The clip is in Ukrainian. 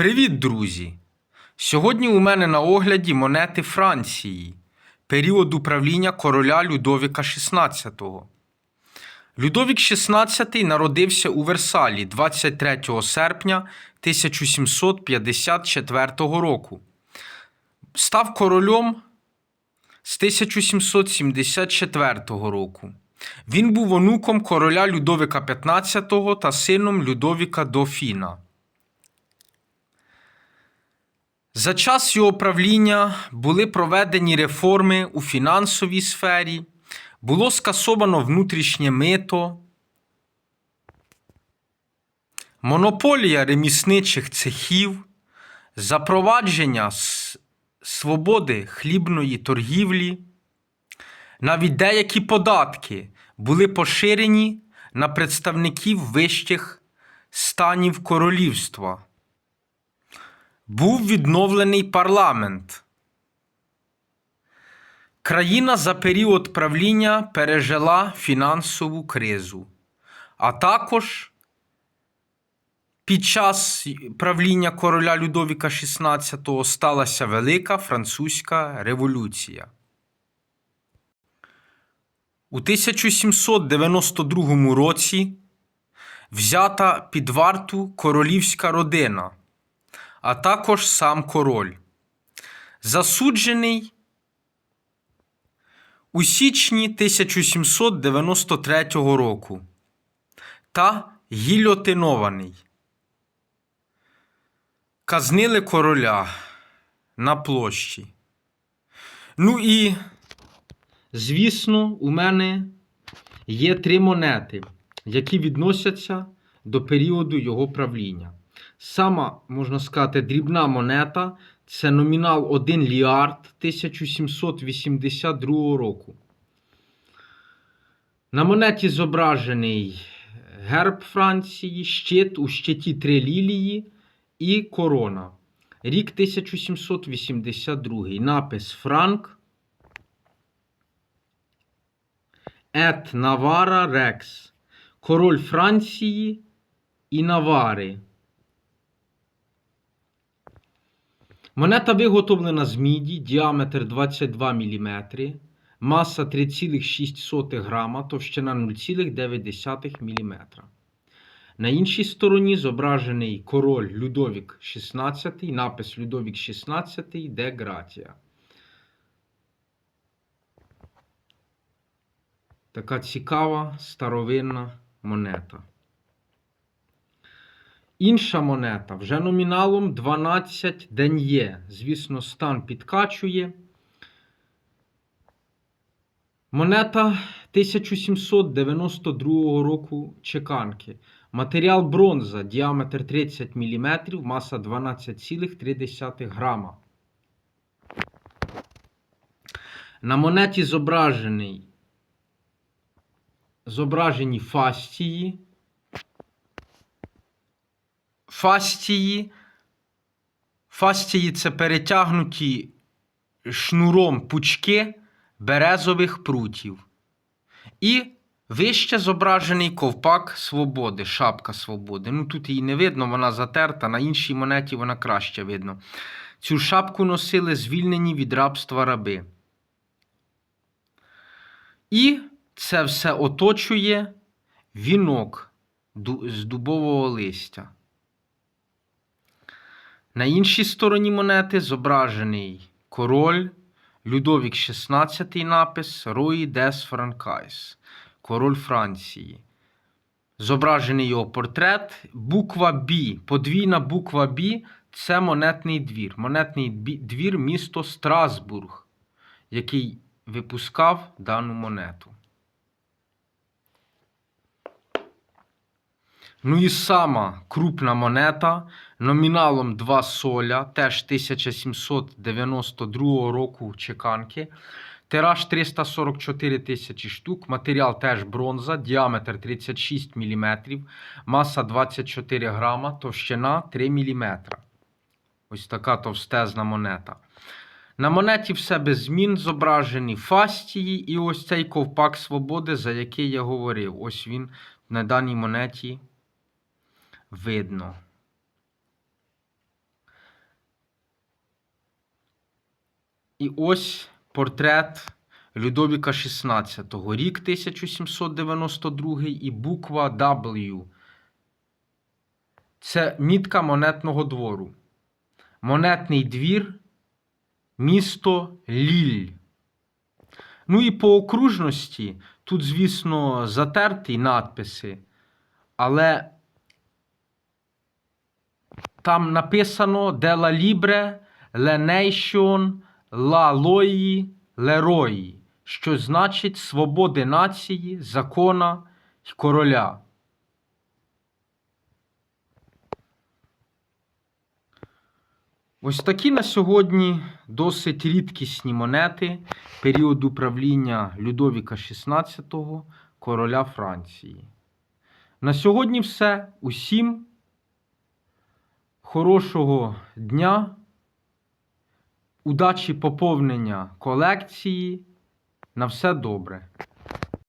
Привіт, друзі! Сьогодні у мене на огляді монети Франції, період управління короля Людовіка XVI. Людовік XVI народився у Версалі 23 серпня 1754 року. Став королем з 1774 року. Він був онуком короля Людовіка XV та сином Людовіка Дофіна. За час його правління були проведені реформи у фінансовій сфері, було скасовано внутрішнє мито, монополія ремісничих цехів, запровадження свободи хлібної торгівлі. Навіть деякі податки були поширені на представників вищих станів королівства. Був відновлений парламент. Країна за період правління пережила фінансову кризу, а також під час правління короля Людовіка XVI сталася Велика Французька революція. У 1792 році взята під варту королівська родина а також сам король. Засуджений у січні 1793 року та гільотинований. Казнили короля на площі. Ну і, звісно, у мене є три монети, які відносяться до періоду його правління. Сама, можна сказати, дрібна монета це номінал 1 ліард 1782 року. На монеті зображений герб Франції, щит у щиті три лілії і корона. Рік 1782. Напис Франк. Ет Навара Рекс. Король Франції і Навари. Монета виготовлена з міді, діаметр 22 мм, маса 3,6 грама, товщина 0,9 мм. На іншій стороні зображений король Людовік XVI, напис Людовік XVI де Гратія. Така цікава старовинна монета. Інша монета вже номіналом 12 ден'є. Звісно, стан підкачує. Монета 1792 року чеканки. Матеріал бронза, діаметр 30 мм, маса 12,3 грама. На монеті зображений зображені фастії. Фастії. Фастії це перетягнуті шнуром пучки березових прутів. І вище зображений ковпак свободи, шапка свободи. Ну тут її не видно, вона затерта, на іншій монеті вона краще видно. Цю шапку носили звільнені від рабства раби. І це все оточує вінок з дубового листя. На іншій стороні монети зображений король Людовік XVI напис Руї Дес Франкайс, король Франції. Зображений його портрет. Буква Б, подвійна буква Б це монетний двір. Монетний двір місто Страсбург, який випускав дану монету. Ну і сама крупна монета номіналом 2 соля, теж 1792 року чеканки. Тираж 344 тисячі штук, матеріал теж бронза, діаметр 36 мм, маса 24 грама, товщина 3 мм. Ось така товстезна монета. На монеті все без змін зображені фастії і ось цей ковпак свободи, за який я говорив. Ось він на даній монеті видно. І ось портрет Людовіка XVI, рік 1792 і буква W. Це мітка монетного двору. Монетний двір, місто Ліль. Ну і по окружності тут, звісно, затерті надписи, але там написано Le Nation, La Loi, Leroy, що значить свободи нації, закона й короля. Ось такі на сьогодні досить рідкісні монети періоду правління Людовіка XVI, короля Франції. На сьогодні все. Усім хорошого дня, удачі поповнення колекції. На все добре.